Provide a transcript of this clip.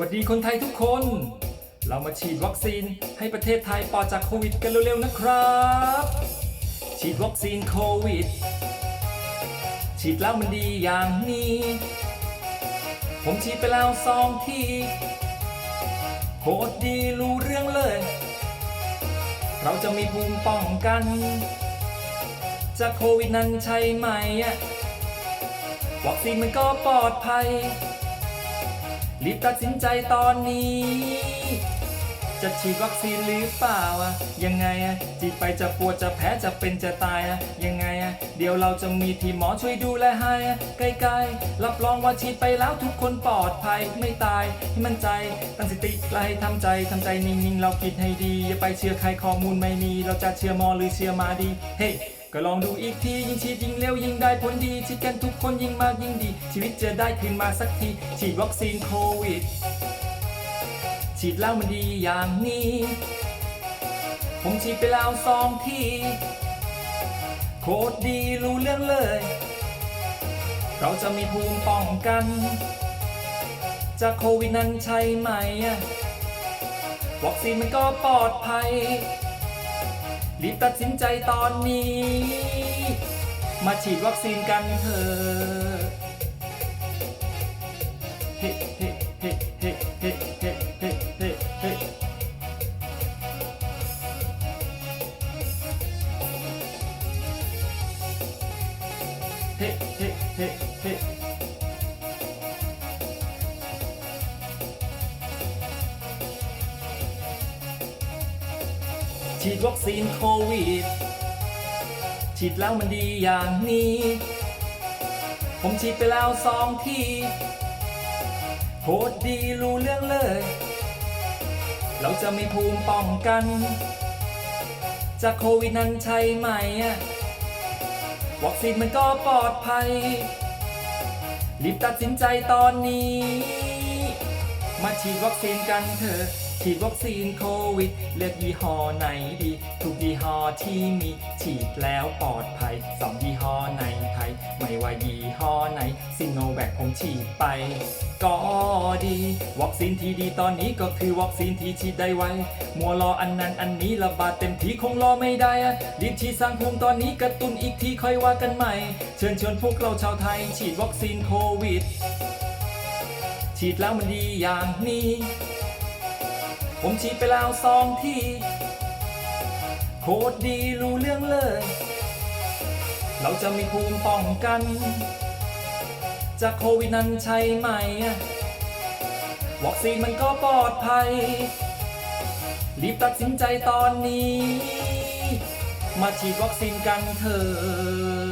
วัสดีคนไทยทุกคน เรามาฉีดวัคซีนให้ประเทศไทยปลอดจากโควิดกันเร็วๆนะครับ ฉีดวัคซีนโควิด ฉีดแล้วมันดีอย่างนี้ ผมฉีดไปแล้วสองทีโคตรดีรู้เรื่องเลย เราจะมีภูมิป้องกัน จากโควิดนั้นใช่ไหมอะวัคซีนมันก็ปลอดภัย รีบตัดสินใจตอนนี้ จะฉีดวัคซีนหรือเปล่าอะยังไงอะฉีดไปจะปวดจะแพ้จะเป็นจะตายอะยังไงอะเดี๋ยวเราจะมีทีมหมอช่วยดูแลให้อะใกล้ๆรับรองว่าฉีดไปแล้วทุกคนปลอดภัยไม่ตายให้มั่นใจตั้งสติและให้ทำใจทำใจนิ่งๆ เราคิดให้ดีอย่าไปเชื่อใครข้อมูลไม่มี เราจะเชื่อหมอหรือเชื่อมาดีเฮ้ ก็ลองดูอีกที ยิ่งฉีดยิ่งเร็วยิ่งได้ผลดีฉีดกันทุกคนยิ่งมากยิ่งดี ชีวิตจะได้คืนมาสักที ฉีดวัคซีนโควิด ฉีดแล้วมันดีอย่างนี้ ผมฉีดไปแล้วสองที โคตรดีรู้เรื่องเลย เราจะมีภูมิป้องกัน จากโควิดนั้นใช่ไหมวัคซีนมันก็ปลอดภัย รีบตัดสินใจตอนนี้ มาฉีดวัคซีนกันเถอะเฮ้เฮ้เฮ้เฮ้เฮ้เฮ้เฮ้เฮ้เฮ้เฮ้เฮ้เฮ้ ฉีดวัคซีนโควิด ฉีดแล้วมันดีอย่างนี้ ผมฉีดไปแล้วสองทีโคตรดีรู้เรื่องเลย เราจะมีภูมิป้องกัน จากโควิดนั้นใช่ไหมอะวัคซีนมันก็ปลอดภัย รีบตัดสินใจตอนนี้ มาฉีดวัคซีนกันเถอะ ฉีดวัคซีนโควิด เลือกยี่ห้อไหนดี ทุกยี่ห้อที่มีฉีดแล้วปลอดภัยสองยี่ห้อในไทย ไม่ว่ายี่ห้อไหนซิโนแวคผมฉีดไป ก็ดี วัคซีนที่ดีตอนนี้ก็คือวัคซีนที่ฉีดได้ไว มัวรออันนั้นอันนี้ระบาดเต็มที่คงรอไม่ได้อะรีบฉีดสร้างภูมิตอนนี้กระตุ้นอีกทีค่อยว่ากันใหม่ เชิญชวนพวกเราชาวไทย ฉีดวัคซีนโควิด ฉีดแล้วมันดีอย่างนี้ ผมฉีดไปแล้วสองทีโคตรดีรู้เรื่องเลย เราจะมีภูมิป้องกัน จากโควิดนั้นใช่ไหม วัคซีนมันก็ปลอดภัย รีบตัดสินใจตอนนี้ มาฉีดวัคซีนกันเถอะ